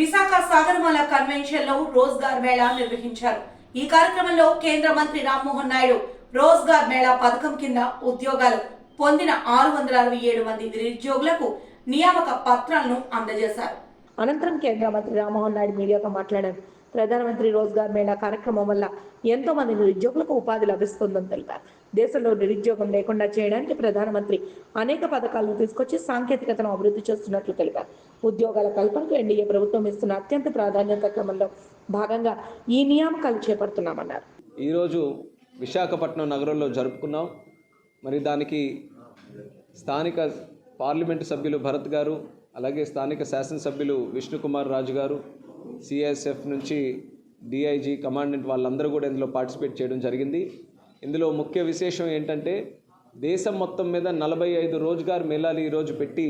విశాఖ సాగరమాల కన్వెన్షన్లో రోజ్గార్ మేళా నిర్వహించారు. ఈ కార్యక్రమంలో కేంద్ర మంత్రి రామ్మోహన్ నాయుడు రోజ్గార్ మేళా పథకం కింద ఉద్యోగాలు పొందిన ఆరు వందల అరవై ఏడు మంది నిరుద్యోగులకు నియామక పత్రాలను అందజేశారు. అనంతరం కేంద్ర మంత్రి రామ్మోహన్ నాయుడు మీడియాతో మాట్లాడారు. ప్రధానమంత్రి రోజ్గార్ మేళా కార్యక్రమం వల్ల ఎంతో మంది నిరుద్యోగులకు ఉపాధి లభిస్తుందని తెలిపారు. దేశంలో నిరుద్యోగం లేకుండా చేయడానికి ప్రధానమంత్రి అనేక పథకాలను తీసుకొచ్చి సాంకేతికతను అభివృద్ధి చేస్తున్నట్లు తెలిపారు. ఉద్యోగాల కల్పనకు ఎన్డీఏ ప్రభుత్వం ఇస్తున్న అత్యంత ప్రాధాన్యత క్రమంలో భాగంగా ఈ నియామకాలు చేపడుతున్నామన్నారు. ఈరోజు విశాఖపట్నం నగరంలో జరుపుకున్నాం. మరి దానికి స్థానిక పార్లమెంటు సభ్యులు భరత్ గారు అలాగే స్థానిక శాసనసభ్యులు విష్ణుకుమార్ రాజు గారు సిఎస్ఎఫ్ నుంచి డిఐజీ కమాండెంట్ వాళ్ళందరూ కూడా ఇందులో పార్టిసిపేట్ చేయడం జరిగింది. ఇందులో ముఖ్య విశేషం ఏంటంటే దేశం మొత్తం మీద నలభై ఐదు రోజ్గార్ మేళాలు ఈరోజు పెట్టి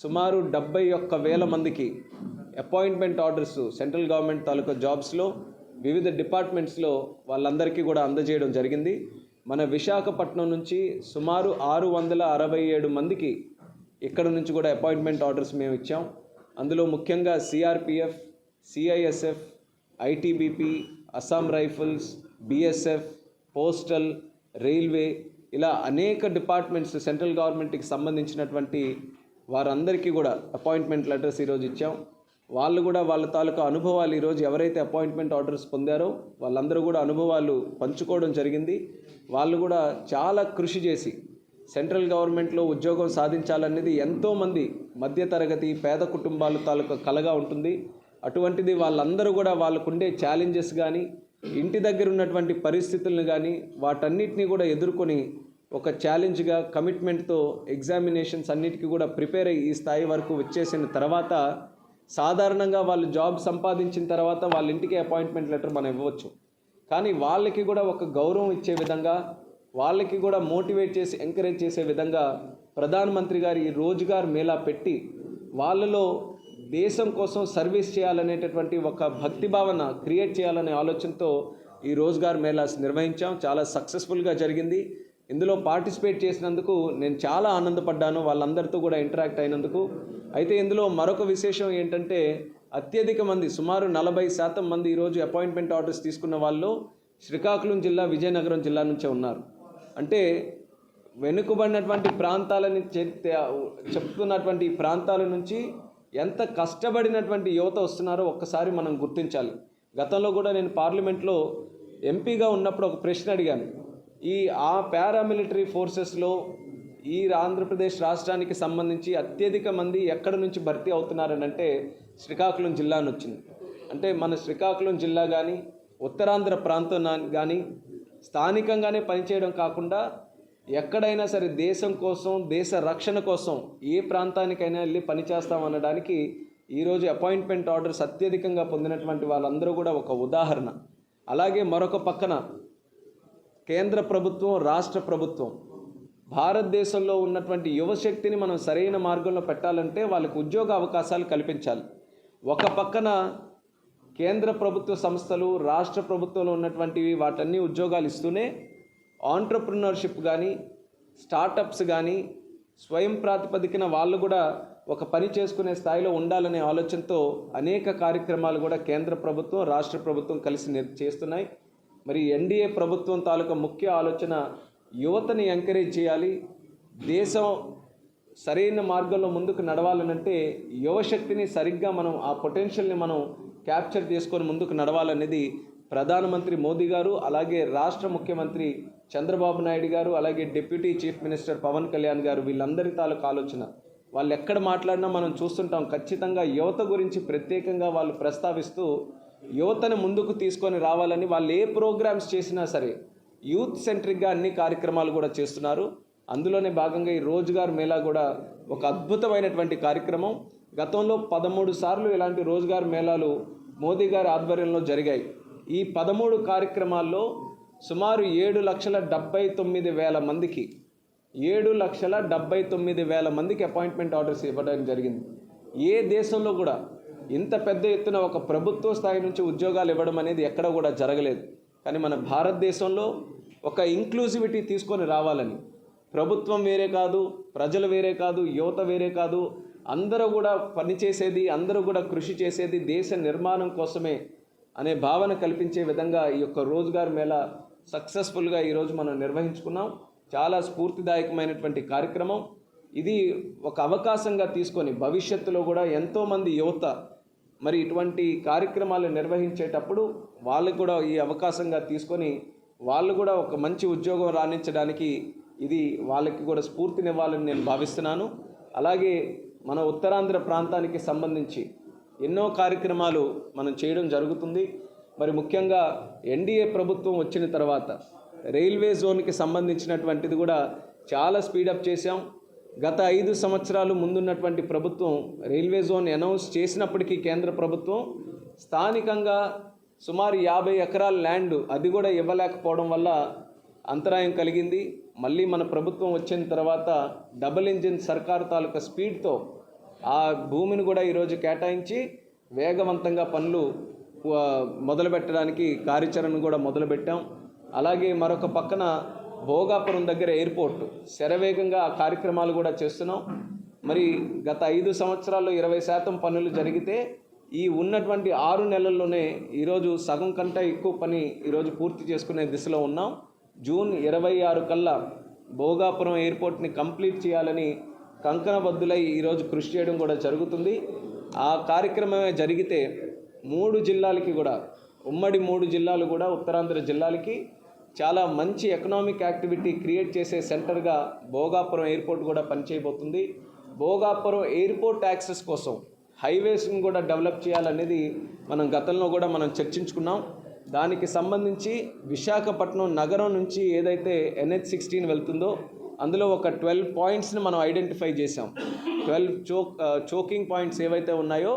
సుమారు డెబ్బై ఒక్క వేల మందికి అపాయింట్మెంట్ ఆర్డర్స్ సెంట్రల్ గవర్నమెంట్ తాలూకా జాబ్స్లో వివిధ డిపార్ట్మెంట్స్లో వాళ్ళందరికీ కూడా అందజేయడం జరిగింది. మన విశాఖపట్నం నుంచి సుమారు ఆరు వందల అరవై ఏడు మందికి ఇక్కడ నుంచి కూడా అపాయింట్మెంట్ ఆర్డర్స్ మేము ఇచ్చాం. అందులో ముఖ్యంగా CRPF CISF ITBP Assam rifles BSF postal railway ఇలా అనేక డిపార్ట్మెంట్స్ సెంట్రల్ గవర్నమెంట్కి సంబంధించినటువంటి వారందరికీ కూడా అపాయింట్మెంట్ లెటర్స్ ఈరోజు ఇచ్చాం. వాళ్ళు కూడా వాళ్ళ తాలూకా అనుభవాలు ఈరోజు ఎవరైతే అపాయింట్మెంట్ ఆర్డర్స్ పొందారో వాళ్ళందరూ కూడా అనుభవాలు పంచుకోవడం జరిగింది. వాళ్ళు కూడా చాలా కృషి చేసి సెంట్రల్ గవర్నమెంట్లో ఉద్యోగం సాధించాలనేది ఎంతోమంది మధ్యతరగతి పేద కుటుంబాల తాలూకా కలగా ఉంటుంది. అటువంటిది వాళ్ళందరూ కూడా వాళ్ళకుండే ఛాలెంజెస్ కానీ ఇంటి దగ్గర ఉన్నటువంటి పరిస్థితులను కానీ వాటన్నిటినీ కూడా ఎదుర్కొని ఒక ఛాలెంజ్గా కమిట్మెంట్తో ఎగ్జామినేషన్స్ అన్నిటికీ కూడా ప్రిపేర్ అయ్యి ఈ స్థాయి వరకు వచ్చేసిన తర్వాత సాధారణంగా వాళ్ళు జాబ్ సంపాదించిన తర్వాత వాళ్ళ ఇంటికి అపాయింట్మెంట్ లెటర్ మనం ఇవ్వచ్చు. కానీ వాళ్ళకి కూడా ఒక గౌరవం ఇచ్చే విధంగా వాళ్ళకి కూడా మోటివేట్ చేసి ఎంకరేజ్ చేసే విధంగా ప్రధానమంత్రి గారు ఈ రోజ్గార్ మేళా పెట్టి వాళ్ళలో దేశం కోసం సర్వీస్ చేయాలనేటటువంటి ఒక భక్తి భావన క్రియేట్ చేయాలనే ఆలోచనతో ఈ రోజ్గార్ మేళాస్ నిర్వహించాం. చాలా సక్సెస్ఫుల్గా జరిగింది. ఇందులో పార్టిసిపేట్ చేసినందుకు నేను చాలా ఆనందపడ్డాను. వాళ్ళందరితో కూడా ఇంటరాక్ట్ అయినందుకు. అయితే ఇందులో మరొక విశేషం ఏంటంటే అత్యధిక మంది సుమారు నలభై శాతం మంది ఈరోజు అపాయింట్మెంట్ ఆర్డర్స్ తీసుకున్న వాళ్ళు శ్రీకాకుళం జిల్లా విజయనగరం జిల్లా నుంచే ఉన్నారు. అంటే వెనుకబడినటువంటి ప్రాంతాలని చె- చెప్తున్నటువంటి ప్రాంతాల నుంచి ఎంత కష్టపడినటువంటి యువత వస్తున్నారో ఒక్కసారి మనం గుర్తించాలి. గతంలో కూడా నేను పార్లమెంట్లో ఎంపీగా ఉన్నప్పుడు ఒక ప్రశ్న అడిగాను. ఈ ఆ పారామిలిటరీ ఫోర్సెస్లో ఈ ఆంధ్రప్రదేశ్ రాష్ట్రానికి సంబంధించి అత్యధిక మంది ఎక్కడి నుంచి భర్తీ అవుతున్నారని అంటే శ్రీకాకుళం జిల్లా అని వచ్చింది. అంటే మన శ్రీకాకుళం జిల్లా కానీ ఉత్తరాంధ్ర ప్రాంతం నా- కానీ స్థానికంగానే పనిచేయడం కాకుండా ఎక్కడైనా సరే దేశం కోసం దేశ రక్షణ కోసం ఏ ప్రాంతానికైనా వెళ్ళి పనిచేస్తామనడానికి ఈరోజు అపాయింట్మెంట్ ఆర్డర్స్ అత్యధికంగా పొందినటువంటి వాళ్ళందరూ కూడా ఒక ఉదాహరణ. అలాగే మరొక పక్కన కేంద్ర ప్రభుత్వం రాష్ట్ర ప్రభుత్వం. భారతదేశంలో ఉన్నటువంటి యువశక్తిని మనం సరైన మార్గంలో పెట్టాలంటే వాళ్ళకి ఉద్యోగ అవకాశాలు కల్పించాలి. ఒక పక్కన కేంద్ర ప్రభుత్వ సంస్థలు రాష్ట్ర ప్రభుత్వంలో ఉన్నటువంటివి వాటన్ని ఉద్యోగాలు ఇస్తూనే ఆంటర్ప్రినర్షిప్ కానీ స్టార్టప్స్ కానీ స్వయం ప్రాతిపదికన వాళ్ళు కూడా ఒక పని చేసుకునే స్థాయిలో ఉండాలనే ఆలోచనతో అనేక కార్యక్రమాలు కూడా కేంద్ర ప్రభుత్వం రాష్ట్ర ప్రభుత్వం కలిసి చేస్తున్నాయి. మరి ఎన్డీఏ ప్రభుత్వం తాలూకా ముఖ్య ఆలోచన యువతని ఎంకరేజ్ చేయాలి దేశం సరైన మార్గంలో ముందుకు నడవాలనంటే యువశక్తిని సరిగ్గా మనం ఆ పొటెన్షియల్ని మనం క్యాప్చర్ చేసుకొని ముందుకు నడవాలనేది ప్రధానమంత్రి మోదీ గారు అలాగే రాష్ట్ర ముఖ్యమంత్రి చంద్రబాబు నాయుడు గారు అలాగే deputy chief minister Pawan Kalyan garu వీళ్ళందరి తాలూకు ఆలోచన. వాళ్ళు ఎక్కడ మాట్లాడినా మనం చూస్తుంటాం. ఖచ్చితంగా యువత గురించి ప్రత్యేకంగా వాళ్ళు ప్రస్తావిస్తూ యువతను ముందుకు తీసుకొని రావాలని వాళ్ళు ఏ ప్రోగ్రామ్స్ చేసినా సరే యూత్ సెంట్రిక్గా అన్ని కార్యక్రమాలు కూడా చేస్తున్నారు. అందులోనే భాగంగా ఈ రోజ్గార్ మేళా కూడా ఒక అద్భుతమైనటువంటి కార్యక్రమం. గతంలో పదమూడు సార్లు ఇలాంటి రోజ్గార్ మేళాలు మోదీ గారి ఆధ్వర్యంలో జరిగాయి. ఈ పదమూడు కార్యక్రమాల్లో సుమారు ఏడు లక్షల డెబ్బై తొమ్మిది వేల మందికి ఏడు లక్షల డెబ్బై తొమ్మిది వేల మందికి అపాయింట్మెంట్ ఆర్డర్స్ ఇవ్వడం జరిగింది. ఏ దేశంలో కూడా ఇంత పెద్ద ఎత్తున ఒక ప్రభుత్వ స్థాయి నుంచి ఉద్యోగాలు ఇవ్వడం అనేది ఎక్కడ కూడా జరగలేదు. కానీ మన భారతదేశంలో ఒక ఇంక్లూజివిటీ తీసుకొని రావాలని ప్రభుత్వం వేరే కాదు ప్రజలు వేరే కాదు యువత వేరే కాదు అందరూ కూడా పనిచేసేది అందరూ కూడా కృషి చేసేది దేశ నిర్మాణం కోసమే అనే భావన కల్పించే విధంగా ఈ యొక్క రోజ్గార్ మేళా సక్సెస్ఫుల్గా ఈరోజు మనం నిర్వహించుకున్నాం. చాలా స్ఫూర్తిదాయకమైనటువంటి కార్యక్రమం. ఇది ఒక అవకాశంగా తీసుకొని భవిష్యత్తులో కూడా ఎంతోమంది యువత మరి ఇటువంటి కార్యక్రమాలు నిర్వహించేటప్పుడు వాళ్ళు కూడా ఈ అవకాశంగా తీసుకొని వాళ్ళు కూడా ఒక మంచి ఉద్యోగం రాణించడానికి ఇది వాళ్ళకి కూడా స్ఫూర్తినివ్వాలని నేను భావిస్తున్నాను. అలాగే మన ఉత్తరాంధ్ర ప్రాంతానికి సంబంధించి ఎన్నో కార్యక్రమాలు మనం చేయడం జరుగుతుంది. మరి ముఖ్యంగా ఎన్డీఏ ప్రభుత్వం వచ్చిన తర్వాత రైల్వే జోన్కి సంబంధించినటువంటిది కూడా చాలా స్పీడప్ చేశాం. గత ఐదు సంవత్సరాలు ముందున్నటువంటి ప్రభుత్వం రైల్వే జోన్ అనౌన్స్ చేసినప్పటికీ కేంద్ర ప్రభుత్వం స్థానికంగా సుమారు యాభై ఎకరాల ల్యాండ్ అది కూడా ఇవ్వలేకపోవడం వల్ల అంతరాయం కలిగింది. మళ్ళీ మన ప్రభుత్వం వచ్చిన తర్వాత డబుల్ ఇంజిన్ సర్కార్ తాలూకా స్పీడ్తో ఆ భూమిని కూడా ఈరోజు కేటాయించి వేగవంతంగా పనులు మొదలుపెట్టడానికి కార్యాచరణను కూడా మొదలుపెట్టాం. అలాగే మరొక పక్కన భోగాపురం దగ్గర ఎయిర్పోర్ట్. శరవేగంగా ఆ కార్యక్రమాలు కూడా చేస్తున్నాం. మరి గత ఐదు సంవత్సరాల్లో ఇరవై శాతం పనులు జరిగితే ఈ ఉన్నటువంటి ఆరు నెలల్లోనే ఈరోజు సగం కంటే ఎక్కువ పని ఈరోజు పూర్తి చేసుకునే దిశలో ఉన్నాం. జూన్ ఇరవై ఆరు కల్లా భోగాపురం ఎయిర్పోర్ట్ని కంప్లీట్ చేయాలని కంకణబద్దులై ఈరోజు కృషి చేయడం కూడా జరుగుతుంది. ఆ కార్యక్రమమే జరిగితే మూడు జిల్లాలకి కూడా ఉమ్మడి మూడు జిల్లాలు కూడా ఉత్తరాంధ్ర జిల్లాలకి చాలా మంచి ఎకనామిక్ యాక్టివిటీ క్రియేట్ చేసే సెంటర్గా భోగాపురం ఎయిర్పోర్ట్ కూడా పనిచేయబోతుంది. భోగాపురం ఎయిర్పోర్ట్ యాక్సెస్ కోసం హైవేస్ని కూడా డెవలప్ చేయాలనేది మనం గతంలో కూడా మనం చర్చించుకున్నాం. దానికి సంబంధించి విశాఖపట్నం నగరం నుంచి ఏదైతే ఎన్హెచ్ సిక్స్టీన్ వెళ్తుందో అందులో ఒక ట్వెల్వ్ పాయింట్స్ని మనం ఐడెంటిఫై చేసాం ట్వెల్వ్ చోక్ చోకింగ్ పాయింట్స్ ఏవైతే ఉన్నాయో